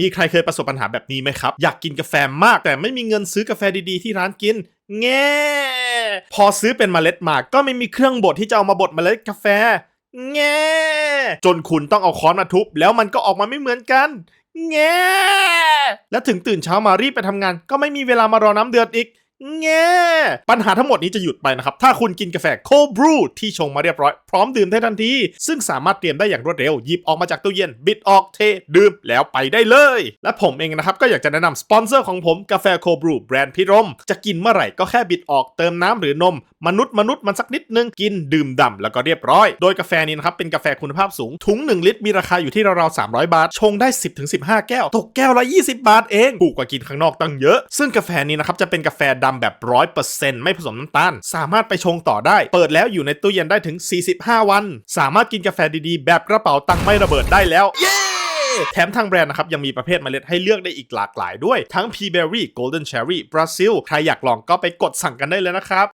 มีใครเคยประสบปัญหาแบบนี้ไหมครับ อยากกินกาแฟมากแต่ไม่มีเงินซื้อกาแฟดีๆที่ร้านกิน แง่ พอซื้อเป็นเมล็ดมาก็ไม่มีเครื่องบดที่จะเอามาบดเมล็ดกาแฟ แง่ จนคุณต้องเอาค้อนมาทุบ แล้วมันก็ออกมาไม่เหมือนกัน แง่ และถึงตื่นเช้ามารีบไปทำงาน ก็ไม่มีเวลามารอน้ำเดือดอีก แง่ปัญหาทั้งหมดนี้จะหยุดไปนะครับ ถ้าคุณกินกาแฟโคบรูที่ชงมาเรียบร้อย พร้อมดื่มได้ทันที ซึ่งสามารถเตรียมได้อย่างรวดเร็ว หยิบออกมาจากตู้เย็น บิดออกเท ดื่มแล้วไปได้เลย และผมเองนะครับ ก็อยากจะแนะนำสปอนเซอร์ของผมกาแฟโคบรูแบรนด์พิรม จะกินเมื่อไหร่ก็แค่บิดออกเติมน้ำหรือนม มนุษย์มนุษย์มันสักนิดนึงกินดื่มด่ำแล้วก็เรียบร้อย โดยกาแฟนี้นะครับเป็นกาแฟคุณภาพสูงถุง 1 ลิตรมีราคาอยู่ที่ราวๆ300 บาท ชงได้ 10-15 แก้วตกแก้วละ20 บาทเองถูกกว่ากินข้างนอกตั้งเยอะ ซึ่งกาแฟนี้นะครับจะเป็นกาแฟดำแบบร้อยเปอร์เซ็นต์ไม่ผสมน้ำตาล สามารถไปชงต่อได้ เปิดแล้วอยู่ในตู้เย็นได้ถึง 45 วัน สามารถกินกาแฟดีๆ แบบกระเป๋าตังค์ไม่ระเบิดได้แล้ว เย้แถมทางแบรนด์นะครับ ยังมีประเภทเมล็ดให้เลือกได้อีกหลากหลายด้วย ทั้ง P Berry Golden Cherry Brazil ใครอยากลองก็ไปกดสั่งกันได้เลยนะครับ